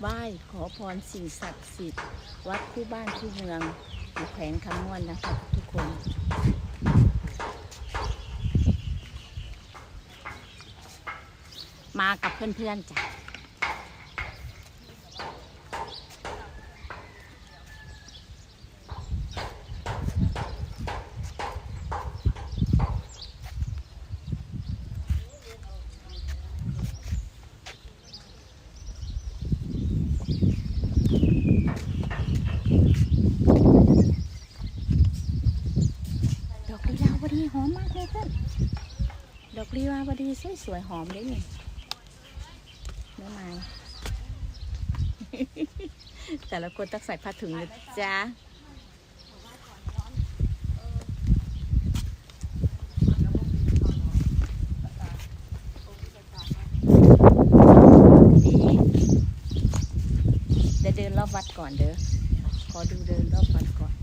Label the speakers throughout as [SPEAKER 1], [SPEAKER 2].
[SPEAKER 1] ไหว้ขอพรสิ่งศักดิ์สิทธิ์ วัดคู่บ้านคู่เมืองอยู่แขวงคำม่วนนะคะทุกคน มากับเพื่อนๆจ้ะ ดอกลีลาวดีหอมมากเลยเพื่อน ดอกลีวาพอดีสวยๆหอมเลยนี่เนื้อไม้แต่ละคนต้องใส่ผ้าถุงนะจ๊ะเดี๋ยวเดินรอบวัดก่อนเด้อ ขอดูเดินรอบวัดก่อน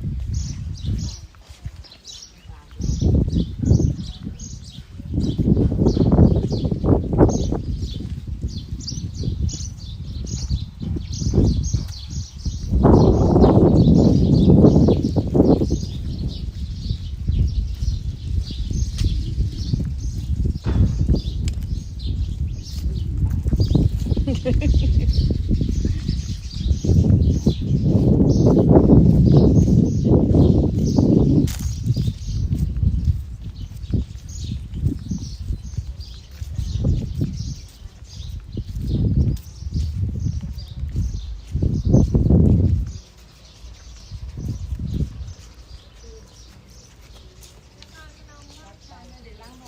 [SPEAKER 1] ม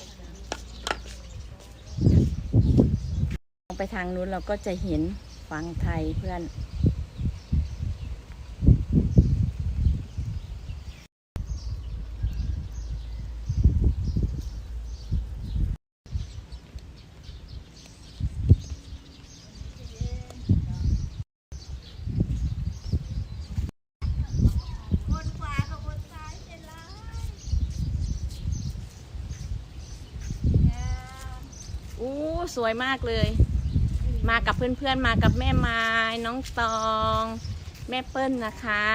[SPEAKER 1] อง ไปทางนู้นเราก็จะเห็นฝั่งไทยเพื่อน อู้ สวยมากเลย มากับเพื่อนๆ มากับแม่ไม้น้องตอง แม่เปิ้ลนะคะ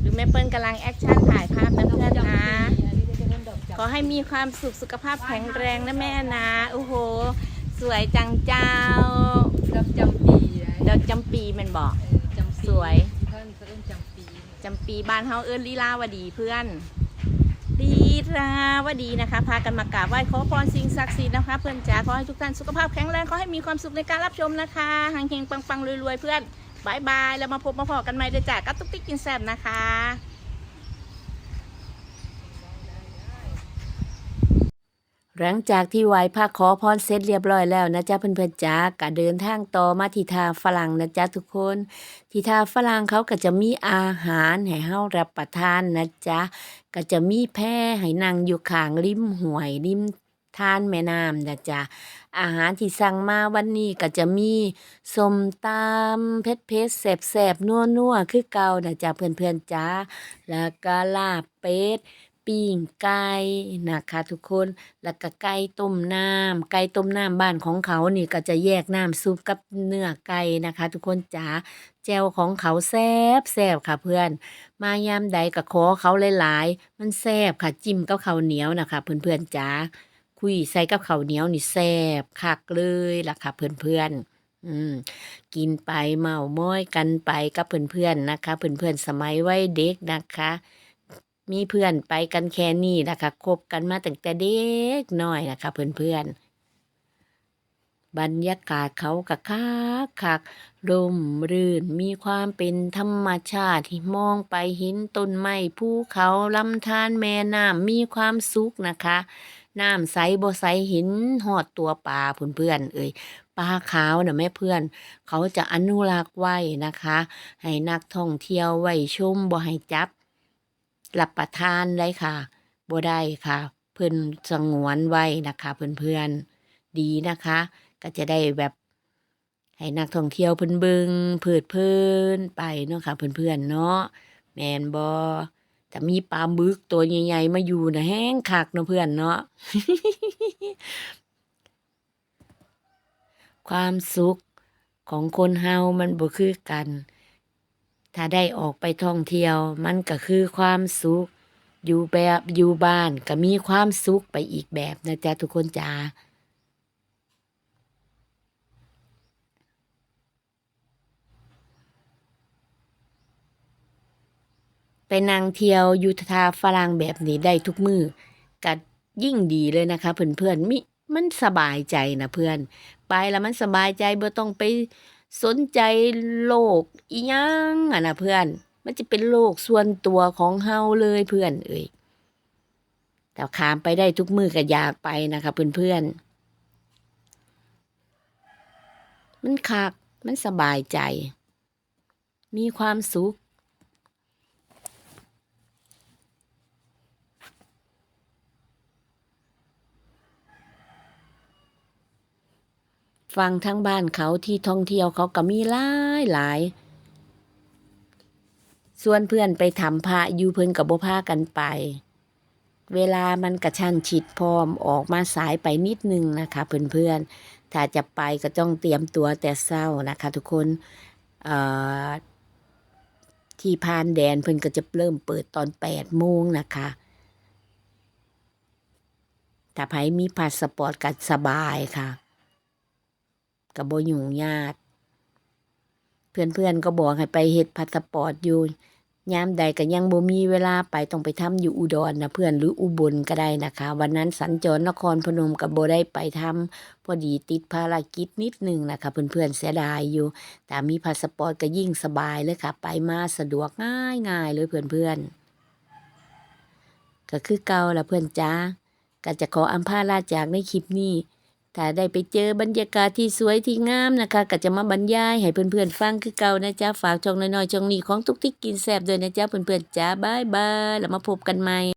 [SPEAKER 1] หรือแม่เปิ้ลกำลังแอคชั่นถ่ายภาพนะเพื่อนนะ ขอให้มีความสุขสุขภาพแข็งแรงนะแม่นะโอ้โห สวยจังเจ้า
[SPEAKER 2] ดอกจำปีนะ
[SPEAKER 1] ดอกจำปีแมันบอก
[SPEAKER 2] เออจำปี
[SPEAKER 1] สวย
[SPEAKER 2] ท่านเขาเริ่มจำปี
[SPEAKER 1] จำปีบ้านเฮาเอิ้นลีลาวดีเพื่อน ดีราวดีนะคะ พากันมากราบไหว้ขอพรสิ่งศักดิ์สิทธิ์นะคะ เพื่อนจ๋าขอให้ทุกท่านสุขภาพแข็งแรงขอให้มีความสุขในการรับชมนะคะหังเฮงปังปังๆรวยๆเพื่อนบายบายแล้วมาพบมาพอกันใหม่เด้อจ้ากับตุ๊กติ๊กกินแซ่บนะคะ หลังจากที่ไหว้พระขอพรเสร็จเรียบร้อยแล้วนะจ๊ะเพื่อนๆจ๋าก็เดินทางต่อมาที่ทาฝรั่งนะจ๊ะทุกคนที่ทาฝรั่งเขาก็จะมีอาหารให้เฮารับประทานนะจ๊ะก็จะมีแพร่ให้นั่งอยู่ข้างริมห้วยริมทานแม่น้ำนะจ๊ะอาหารที่สั่งมาวันนี้ก็จะมีสมตำเผ็ดเผ็ดๆแสบแสบนัวนัวคือเก่านะจ๊ะเพื่อนเพื่อนๆจ้าแล้วก็ลาบเป็ด ปิ้งไก่นะคะทุกคนแล้วก็ไก่ต้มน้ำไก่ต้มน้ำบ้านของเขานี่ก็จะแยกน้ำซุปกับเนื้อไก่นะคะ ทุกคนจ๋าแจวของเขาแซ่บแซ่บค่ะเพื่อน มายามใดก็ขอเขาหลายๆ มันแซ่บค่ะจิ้มกับข้าวเหนียวนะคะ เพื่อนๆจ๋าคุยใส่กับข้าวเหนียวนี่แซ่บคักเลยล่ะค่ะเพื่อนๆอืมกินไปเมาม้อยกันไปกับเพื่อนๆนะคะ เพื่อนๆสมัยวัยเด็กนะคะ มีเพื่อนไปกันแค่นี้นะคะคบกันมาตั้งแต่เด็กน้อยนะคะ เพื่อนๆ บรรยากาศเขากะคักคักร่มรื่นมีความเป็นธรรมชาติที่มองไปเห็นต้นไม้ภูเขาลำธารแม่น้ำมีความสุขนะคะน้ำใสบ่ใสห็นหอดตัวปลาเพื่อนๆเอ่ยปลาขาวนะแม่เพื่อน เขาจะอนุรักษ์ไว้นะคะ ให้นักท่องเที่ยวไว้ชมบ่ให้จับ รับประทานได้ค่ะบ่ได้ค่ะ เพิ่นสงวนไว้นะคะ เพื่อนๆดีนะคะ ก็จะได้แบบให้นักท่องเที่ยวเพิ่นเบิงเพิดเพลินไปเนาะค่ะ เพื่อนๆเนาะแมนบอแต่มีปลาบึกตัวใหญ่ๆมาอยู่นะแห้งคักเนาะเพื่อนเนาะความสุขของคนเฮามันบ่คือกัน ถ้าได้ออกไปท่องเที่ยว มันก็คือความสุข อยู่แบบอยู่บ้านก็มีความสุขไปอีกแบบนะจ๊ะทุกคนจ้าไปนั่งเที่ยวยุทธาฝรั่งแบบนี้ได้ทุกมือก็ยิ่งดีเลยนะคะ เพื่อนๆมิมันสบายใจนะเพื่อน ไปแล้วมันสบายใจบ่ต้องไป สนใจโลกอีหยังอะนะเพื่อน มันจะเป็นโลกส่วนตัวของเฮาเลยเพื่อนเอ่ยแต่ขามไปได้ทุกมือก็อยากไปนะคะเพื่อนเพื่อนมันคักมันสบายใจ มีความสุข ฟังทั้งบ้านเขาที่ท่องเที่ยวเขาก็มีหลายหลายส่วนเพื่อนไปทำพระอยู่เพิ่นกับบ่พากันไป เวลามันกระชั้นชิดพร้อมออกมาสายไปนิดนึงนะคะ เพื่อนๆ ถ้าจะไปก็ต้องเตรียมตัวแต่เศร้านะคะ ทุกคนเอ่อที่พานแดนเพิ่นก็จะเริ่มเปิดตอนแปดโมงนะคะถ้าไผมีพาสปอร์ตก็สบายค่ะ กับบยุ่งยากเพื่อนๆก็บอกให้ไปเฮ็ดพาสปอร์ตอยู่ยามใดก็ยังบ่มีเวลาไปต้องไปทำอยู่อุดรนนะเพื่อนหรืออุบลก็ได้นะคะ วันนั้นสัญจรนครพนมกับบ่ได้ไปทำพอดีติดภารกิจนิดหนึงนะคะ เพื่อนๆเสียดายอยู่ แต่มีพาสปอร์ตก็ยิ่งสบายเลยค่ะ ไปมาสะดวกง่ายง่ายๆเลยเพื่อนๆก็คือเก่าละเพื่อนจ้าก็จะขออำพาลาจากในคลิปนี้ ถ้าได้ไปเจอบรรยากาศที่สวยที่งามนะคะ ก็จะมาบรรยายให้เพื่อนๆฟังคือเก่านะจ๊ะฝากช่องน้อยๆช่องนี้ของทุกที่กินแซ่บด้วยนะจ๊ะเพื่อนๆจ้าบายบายแล้วมาพบกันใหม่